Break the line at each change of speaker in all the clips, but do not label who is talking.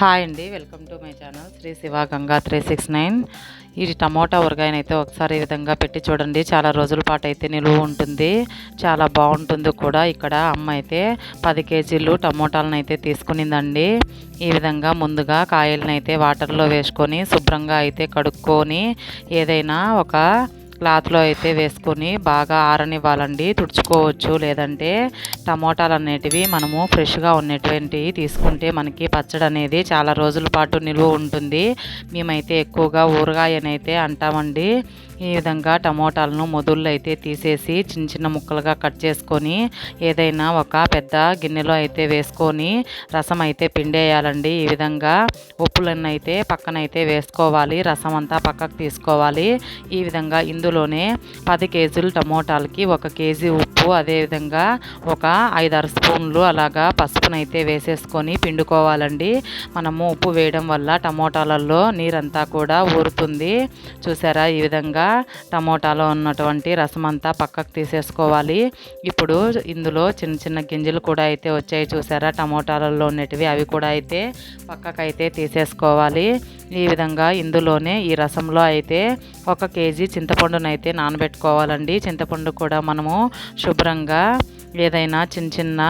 Hi అండి welcome to my channel Shri Shiva Ganga three six nine. ఇది tomato ఊరగాయని అయితే ఒకసారి ఈ విధంగా పెట్టి చూడండి. చాలా రోజుల పాటు అయితే నిలువ ఉంటుంది. చాలా బాగుంటుంది కూడా. ఇక్కడ అమ్మ అయితే పది కేజీలు టమోటాలను అయితే తీసుకునిందండి. ఈ విధంగా ముందుగా కాయలను అయితే వాటర్లో వేసుకొని శుభ్రంగా అయితే కడుక్కొని ఏదైనా ఒక క్లాత్లో అయితే వేసుకొని బాగా ఆరనివ్వాలండి. తుడుచుకోవచ్చు లేదంటే టమోటాలు అనేటివి మనము ఫ్రెష్గా ఉన్నటువంటివి తీసుకుంటే మనకి పచ్చడి అనేది చాలా రోజుల పాటు నిలువ ఉంటుంది. మేమైతే ఎక్కువగా ఊరగాయనైతే అంటామండి. ఈ విధంగా టమోటాలను మొదళ్ళు అయితే తీసేసి చిన్న చిన్న ముక్కలుగా కట్ చేసుకొని ఏదైనా ఒక పెద్ద గిన్నెలో అయితే వేసుకొని రసం అయితే పిండేయాలండి. ఈ విధంగా ఉప్పులన్నీ అయితే పక్కన అయితే వేసుకోవాలి రసం అంతా పక్కకు తీసుకోవాలి. ఈ విధంగా ఇందులోనే పది కేజీలు టమోటాలకి ఒక కేజీ ఉప్పు అదేవిధంగా ఒక ఐదారు స్పూన్లు అలాగా పసుపునైతే వేసేసుకొని పిండుకోవాలండి. మనము ఉప్పు వేయడం వల్ల టమోటాలలో నీరంతా కూడా ఊరుతుంది. చూసారా? ఈ విధంగా టమోటాలో ఉన్నటువంటి రసం అంతా పక్కకు తీసేసుకోవాలి. ఇప్పుడు ఇందులో చిన్న చిన్న గింజలు కూడా అయితే వచ్చాయి చూసారా? టమోటాలలో ఉన్నటివి అవి కూడా అయితే పక్కకు అయితే తీసేసుకోవాలి. ఈ విధంగా ఇందులోనే ఈ రసంలో అయితే ఒక కేజీ చింతపండునైతే నానబెట్టుకోవాలండి. చింతపండు కూడా మనము శుభ్రంగా ఏదైనా చిన్న చిన్న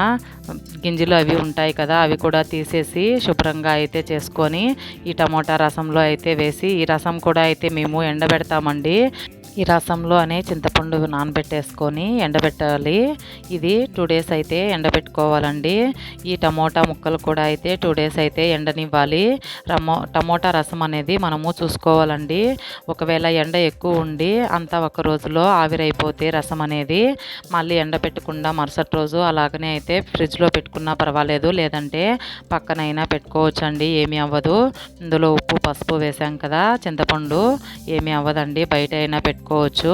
గింజలు అవి ఉంటాయి కదా అవి కూడా తీసేసి శుభ్రంగా అయితే చేసుకొని ఈ టమోటా రసంలో అయితే వేసి ఈ రసం కూడా అయితే మేము ఎండబెడతామండి. ఈ రసంలో అనే చింతపండు నానబెట్టేసుకొని ఎండబెట్టాలి. ఇది టూ డేస్ అయితే ఎండబెట్టుకోవాలండి. ఈ టమోటా ముక్కలు కూడా అయితే టూ డేస్ అయితే ఎండనివ్వాలి. రమో టమోటా రసం అనేది మనము చూసుకోవాలండి. ఒకవేళ ఎండ ఎక్కువ ఉండి అంతా ఒక రోజులో ఆవిరైపోతే రసం అనేది మళ్ళీ ఎండబెట్టకుండా మరుసటి రోజు అలాగనే అయితే ఫ్రిడ్జ్లో పెట్టుకున్నా పర్వాలేదు. లేదంటే పక్కనైనా పెట్టుకోవచ్చండి. ఏమీ అవ్వదు. ఇందులో ఉప్పు పసుపు వేసాం కదా చింతపండు. ఏమీ అవ్వదండి. బయట అయినా పెట్టుకోవచ్చు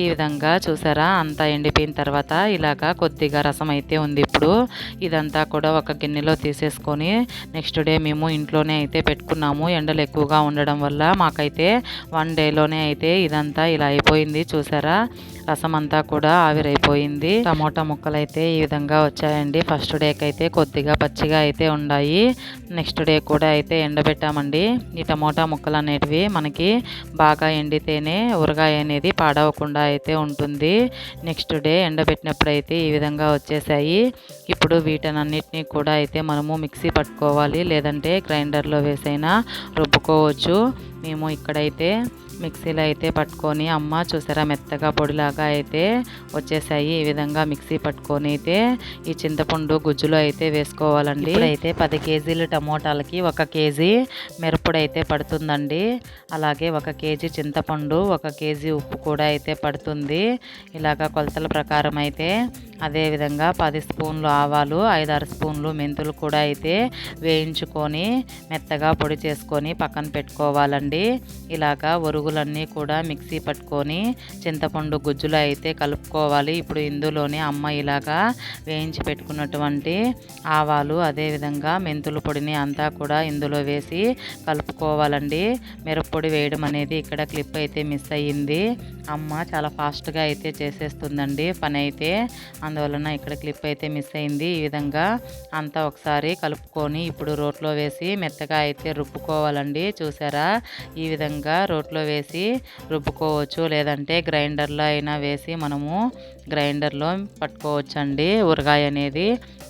ఈ విధంగా చూసారా? అంతా ఎండిపోయిన తర్వాత ఇలాగా కొద్దిగా రసం అయితే ఉంది ఇప్పుడు. ఇదంతా కూడా ఒక గిన్నెలో తీసేసుకొని నెక్స్ట్ డే మేము ఇంట్లోనే అయితే పెట్టుకున్నాము. ఎండలు ఎక్కువగా ఉండడం వల్ల మాకైతే వన్ డేలోనే అయితే ఇదంతా ఇలా అయిపోయింది. చూసారా? రసం అంతా కూడా ఆవిరైపోయింది. టమోటా ముక్కలు అయితే ఈ విధంగా వచ్చాయండి. ఫస్ట్ డేకి అయితే కొద్దిగా పచ్చిగా అయితే ఉన్నాయి నెక్స్ట్ డే కూడా అయితే ఎండబెట్టామండి. ఈ టమోటా ముక్కలు అనేటివి మనకి బాగా ఎండితేనే ఊరగాయ అనేది పాడవకుండా అయితే ఉంటుంది. నెక్స్ట్ డే ఎండబెట్టినప్పుడు అయితే ఈ విధంగా వచ్చేసాయి. ఇప్పుడు వీటన్నిటిని కూడా అయితే మనము మిక్సీ పట్టుకోవాలి. లేదంటే గ్రైండర్లో వేసైనా రుబ్బుకోవచ్చు. మేము ఇక్కడైతే మిక్సీలో అయితే పట్టుకొని అమ్మ చూసారా మెత్తగా పొడిలాగా అయితే వచ్చేసాయి. ఈ విధంగా మిక్సీ పట్టుకొని అయితే ఈ చింతపండు గుజ్జులో అయితే వేసుకోవాలండి. ఇప్పుడైతే పది కేజీలు టమోటాలకి ఒక కేజీ మిరపొడి అయితే పడుతుందండి. అలాగే ఒక కేజీ చింతపండు ఒక కేజీ ఉప్పు కూడా అయితే పడుతుంది. ఇలాగ కొలతల ప్రకారం అయితే అదేవిధంగా పది స్పూన్లు ఆవాలు ఐదారు స్పూన్లు మెంతులు కూడా అయితే వేయించుకొని మెత్తగా పొడి చేసుకొని పక్కన పెట్టుకోవాలండి. ఇలాగా ఒరుగులన్నీ కూడా మిక్సీ పట్టుకొని చింతపండు గుజ్జులో అయితే కలుపుకోవాలి. ఇప్పుడు ఇందులోనే అమ్మ ఇలాగా వేయించి పెట్టుకున్నటువంటి ఆవాలు అదేవిధంగా మెంతుల పొడిని అంతా కూడా ఇందులో వేసి కలుపుకోవాలండి. మిరప్పొడి వేయడం అనేది ఇక్కడ క్లిప్ అయితే మిస్ అయ్యింది. అమ్మ చాలా ఫాస్ట్గా అయితే చేసేస్తుందండి. పని అయితే అందువలన ఇక్కడ క్లిప్ అయితే మిస్ అయింది. ఈ విధంగా అంతా ఒకసారి కలుపుకొని ఇప్పుడు రోట్లో వేసి మెత్తగా అయితే రుబ్బుకోవాలండి. చూసారా? ఈ విధంగా రోట్లో వేసి రుబ్బుకోవచ్చు. లేదంటే గ్రైండర్లో అయినా వేసి మనము గ్రైండర్లో పట్టుకోవచ్చండి. ఊరగాయ అనేది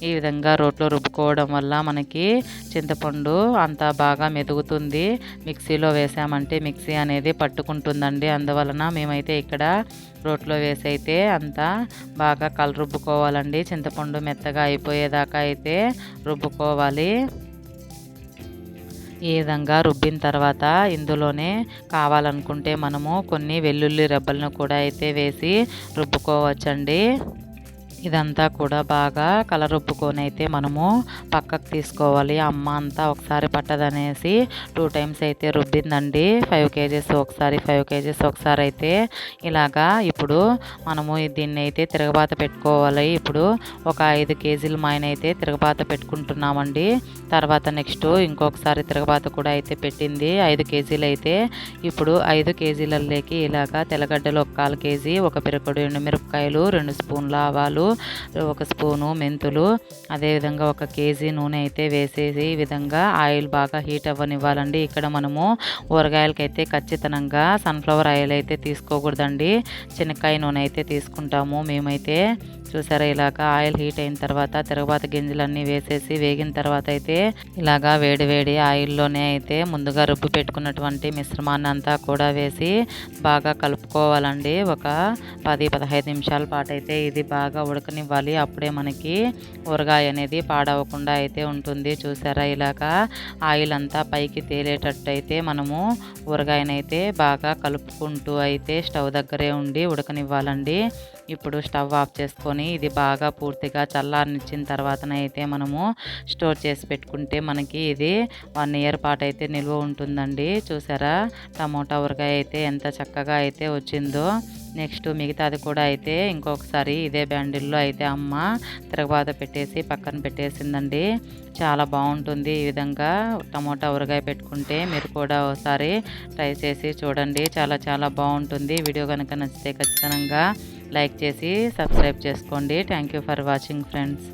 ఈ విధంగా రోట్లో రుబ్బుకోవడం వల్ల మనకి చింతపండు అంతా బాగా మెదుగుతుంది. మిక్సీలో వేసామంటే మిక్సీ అనేది పట్టుకుంటుందండి. అందువలన మేమైతే ఇక్కడ రోట్లో వేసి అయితే అంతా బాగా కలరుబ్బుకోవాలండి చింతపండు మెత్తగా అయిపోయేదాకా అయితే రుబ్బుకోవాలి. ఈ విధంగా రుబ్బిన తర్వాత ఇందులోనే కావాలనుకుంటే మనము కొన్ని వెల్లుల్లి రెబ్బలను కూడా అయితే వేసి రుబ్బుకోవచ్చండి. ఇదంతా కూడా బాగా కలరుప్పుకొని అయితే మనము పక్కకు తీసుకోవాలి. అమ్మ అంతా ఒకసారి పట్టదనేసి టూ టైమ్స్ అయితే రుబ్బిందండి. ఫైవ్ కేజీస్ ఒకసారి ఫైవ్ కేజీస్ ఒకసారి అయితే ఇలాగా ఇప్పుడు మనము దీన్ని అయితే తిరగబాత పెట్టుకోవాలి. ఇప్పుడు ఒక ఐదు కేజీలు మాయన అయితే తిరగబాత పెట్టుకుంటున్నామండి. తర్వాత నెక్స్ట్ ఇంకొకసారి తిరగబాత కూడా అయితే పెట్టింది. ఐదు కేజీలు అయితే ఇప్పుడు ఐదు కేజీలలోకి ఇలాగా తెల్లగడ్డలు ఒక కాలు కేజీ ఒక పిరకడు ఎండుమిరపకాయలు రెండు స్పూన్ల ఆవాలు ఒక స్పూను మెంతులు అదేవిధంగా ఒక కేజీ నూనె అయితే వేసేసి ఈ విధంగా ఆయిల్ బాగా హీట్ అవ్వనివ్వాలండి. ఇక్కడ మనము ఊరగాయలకైతే ఖచ్చితంగా సన్ఫ్లవర్ ఆయిల్ అయితే తీసుకోకూడదండి. శనక్కాయ నూనె అయితే తీసుకుంటాము. మేమైతే చూసారా ఇలాగా ఆయిల్ హీట్ అయిన తర్వాత తిరగబాత గింజలన్నీ వేసేసి వేగిన తర్వాత అయితే ఇలాగా వేడి వేడి ఆయిల్లోనే అయితే ముందుగా రుబ్బు పెట్టుకున్నటువంటి మిశ్రమాన్ని అంతా కూడా వేసి బాగా కలుపుకోవాలండి. ఒక పది పదహైదు నిమిషాల పాటు అయితే ఇది బాగా ఉడకనివ్వాలి అప్పుడే మనకి ఊరగాయ అనేది పాడవకుండా అయితే ఉంటుంది. చూసారా ఇలాగా ఆయిల్ అంతా పైకి తేలేటట్టు అయితే మనము ఊరగాయనైతే బాగా కలుపుకుంటూ అయితే స్టవ్ దగ్గరే ఉండి ఉడకనివ్వాలండి. ఇప్పుడు స్టవ్ ఆఫ్ చేసుకొని ఇది బాగా పూర్తిగా చల్లారనిచ్చిన తర్వాతనైతే మనము స్టోర్ చేసి పెట్టుకుంటే మనకి ఇది వన్ ఇయర్ పాటు అయితే నిల్వ ఉంటుందండి. చూసారా టమోటా ఊరగాయ అయితే ఎంత చక్కగా అయితే వచ్చిందో. నెక్స్ట్ మిగతాది కూడా అయితే ఇంకొకసారి ఇదే బ్యాండిల్లో అయితే అమ్మ తిరగబాత పెట్టేసి పక్కన పెట్టేసిందండి. చాలా బాగుంటుంది ఈ విధంగా టమోటా ఊరగాయ పెట్టుకుంటే మీరు కూడా ఒకసారి ట్రై చేసి చూడండి. చాలా చాలా బాగుంటుంది. వీడియో కనుక నచ్చితే ఖచ్చితంగా లైక్ చేసి సబ్స్క్రైబ్ చేసుకోండి. Thank you for watching friends.